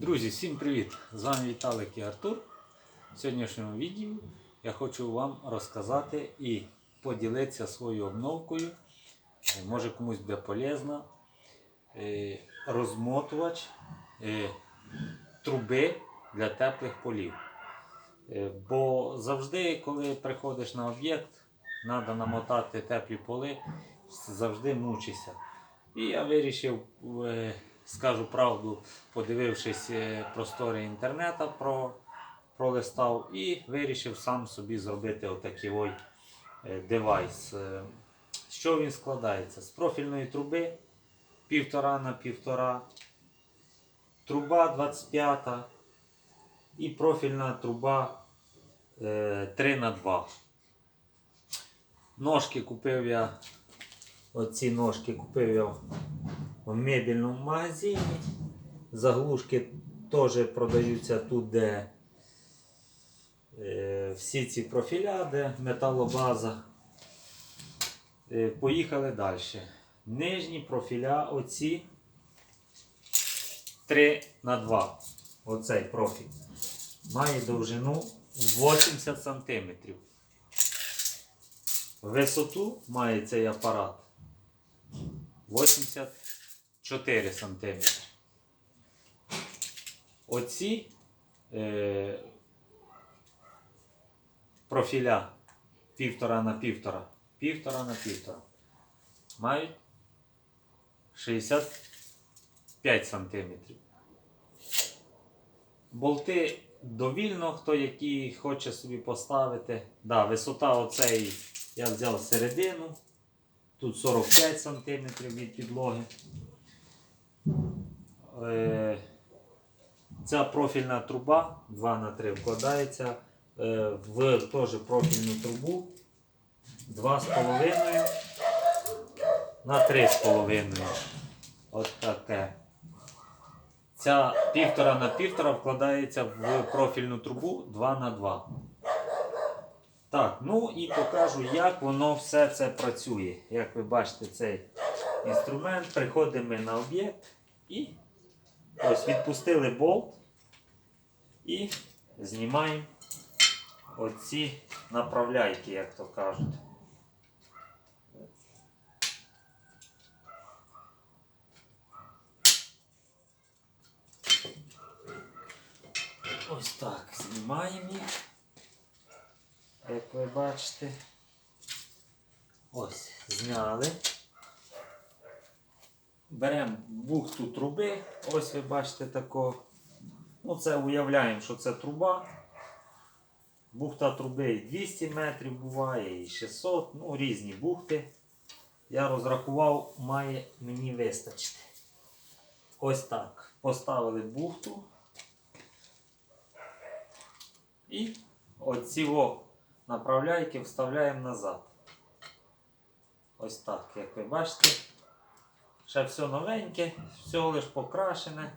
Друзі, всім привіт! З вами Віталик і Артур. В сьогоднішньому відео я хочу вам розказати і поділитися своєю обновкою. Е, Може комусь буде полезно. Е, Розмотувач е, труби для теплих полів. Бо завжди, коли приходиш на об'єкт, треба намотати теплі поли, завжди мучишся. І я вирішив, скажу правду, подивившись е, простори інтернету, про, пролистав і вирішив сам собі зробити отакий ой е, девайс. Е, чого він складається? З профільної труби півтора на півтора, труба 25 і профільна труба е, 3 на 2. Ножки купив я. Оці ножки купив я в мебільному магазині. Заглушки теж продаються тут, де е, всі ці профіля, де металобаза. Е, поїхали далі. Нижні профіля оці 3 на 2. Оцей профіль. Має довжину 80 см. Висоту має цей апарат 84 см. Оці е, профіля півтора на півтора, півтора на півтора мають 65 см. Болти довільно, хто який хоче собі поставити. Да, висота оцей я взяв середину. Тут 45 см від підлоги. Е, Ця профільна труба 2 на 3 вкладається е, в теж профільну трубу 2,5 на 3,5. От таке. Ця півтора на півтора вкладається в профільну трубу 2 на 2. Так, ну і покажу, як воно все це працює. Як ви бачите, цей інструмент. Приходимо на об'єкт і ось відпустили болт і знімаємо оці направляйки, як то кажуть. Ось так, знімаємо їх. Як ви бачите. Ось, зняли. Беремо бухту труби. Ось ви бачите тако. Ну, це уявляємо, що це труба. Бухта труби і 200 метрів буває, і 600, ну різні бухти. Я розрахував, має мені вистачити. Ось так. Поставили бухту. І оці направляйки вставляємо назад. Ось так, як ви бачите. Ще все новеньке, все лише покрашене.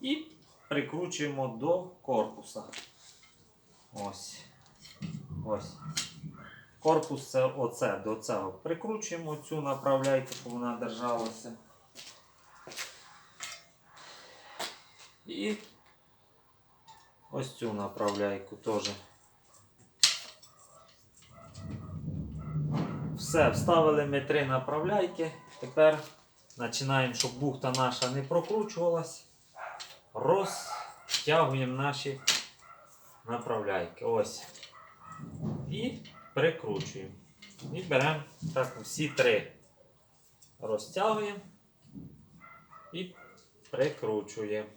І прикручуємо до корпуса. Ось. Ось. Корпус це оце до цього. Прикручуємо цю направляйку, щоб вона держалася. І ось цю направляйку теж. Все, вставили ми три направляйки. Тепер починаємо, щоб бухта наша не прокручувалась. Розтягуємо наші направляйки. Ось. І прикручуємо. І беремо так всі три. Розтягуємо і прикручуємо.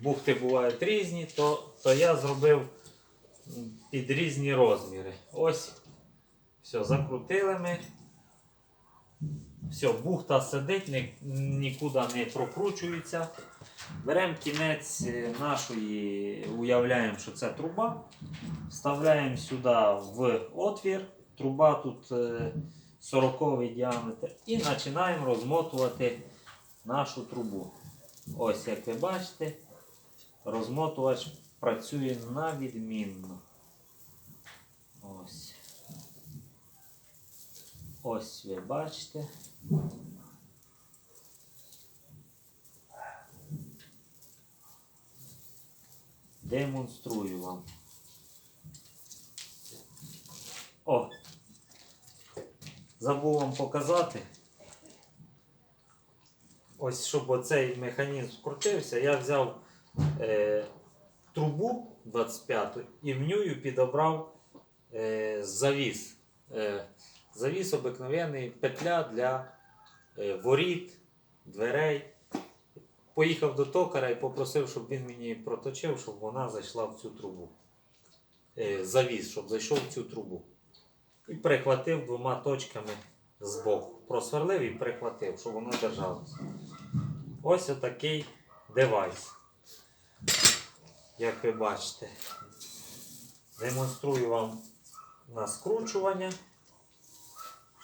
Бухти бувають різні, то, то я зробив під різні розміри. Ось. Все, закрутили ми. Все, бухта сидить, ні, нікуди не прокручується. Беремо кінець е, нашої, уявляємо, що це труба. Вставляємо сюди в отвір. Труба тут е, 40 діаметр. І починаємо розмотувати нашу трубу. Ось, як ви бачите, розмотувач працює на відмінно. Ось. Ось ви бачите. демонструю вам. О! Забув вам показати. Ось щоб оцей механізм скрутився, я взяв е, трубу 25 і в ню підобрав е, завіс. Е, завіс обикновений петля для е, воріт, дверей. Поїхав до токаря і попросив, щоб він мені проточив, щоб вона зайшла в цю трубу. Е, завіс, щоб зайшов в цю трубу. І прихватив двома точками збоку. Просверлив і прихватив, щоб воно держалося. Ось отакий девайс. Як ви бачите, демонструю вам на скручування,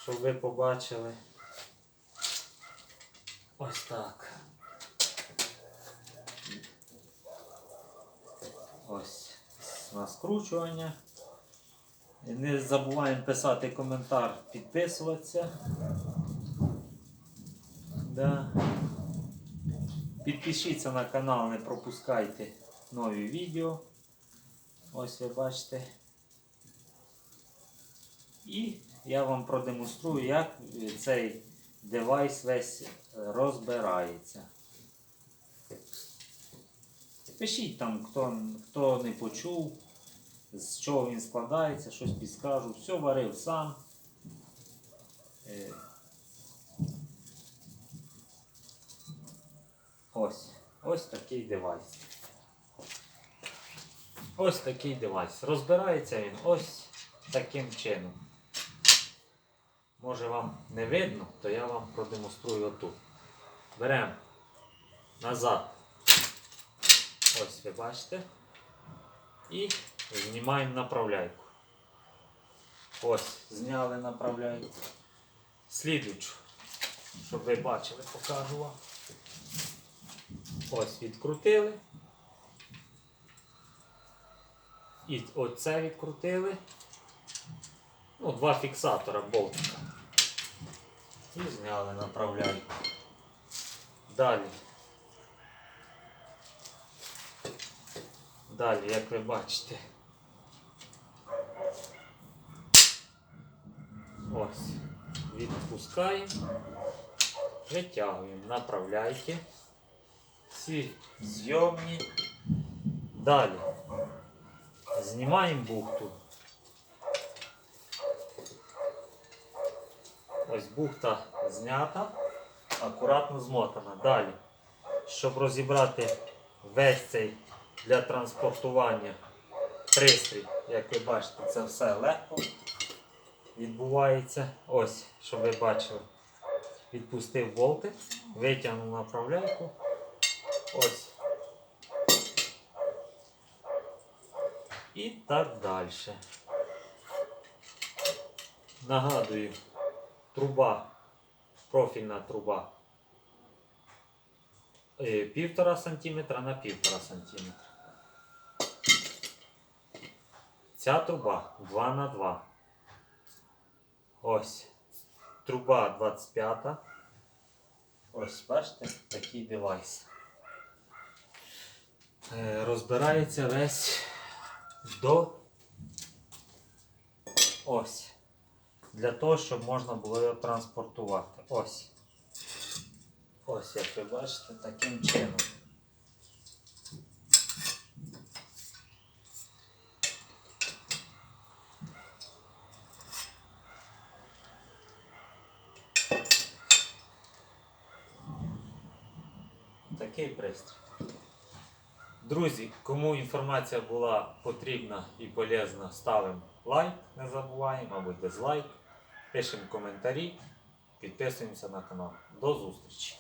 щоб ви побачили. Ось так. Ось на скручування. Не забуваємо писати коментар, підписуватися. Да. Підпишіться на канал, не пропускайте нові відео. Ось ви бачите. І я вам продемонструю, як цей девайс весь розбирається. Пишіть там, хто, хто не почув, з чого він складається, щось підскажу. Все варив сам. Е, Ось. Ось такий девайс. Ось такий девайс. Розбирається він ось таким чином. Може вам не видно, то я вам продемонструю отут. Беремо назад. Ось ви бачите. І знімаємо направляйку. Ось, зняли направляйку. Слідуючу, щоб ви бачили, покажу вам. Ось відкрутили. І оце відкрутили. Ну, два фіксатора болтика. І зняли направляйку. Далі. Далі, як ви бачите. Ось. Відпускаємо. Витягуємо направляйки. Всі зйомні. Далі. Знімаємо бухту. Ось бухта знята, акуратно змотана. Далі, щоб розібрати весь цей для транспортування пристрій, як ви бачите, це все легко відбувається. Ось, щоб ви бачили, відпустив болти, витягнув направляйку. Ось. І так далі. Нагадую, труба, профільна труба е, півтора сантиметра на півтора сантиметра. Ця труба 2 на 2. Ось. Труба 25. Ось, бачите, такий девайс. Е, Розбирається весь до ось. Для того, щоб можна було його транспортувати. Ось. Ось, як ви бачите, таким чином. Такий пристрій. Друзі, кому інформація була потрібна і полезна, ставимо лайк, не забуваємо, мабуть, дизлайк. Пишемо коментарі, підписуємося на канал. До зустрічі!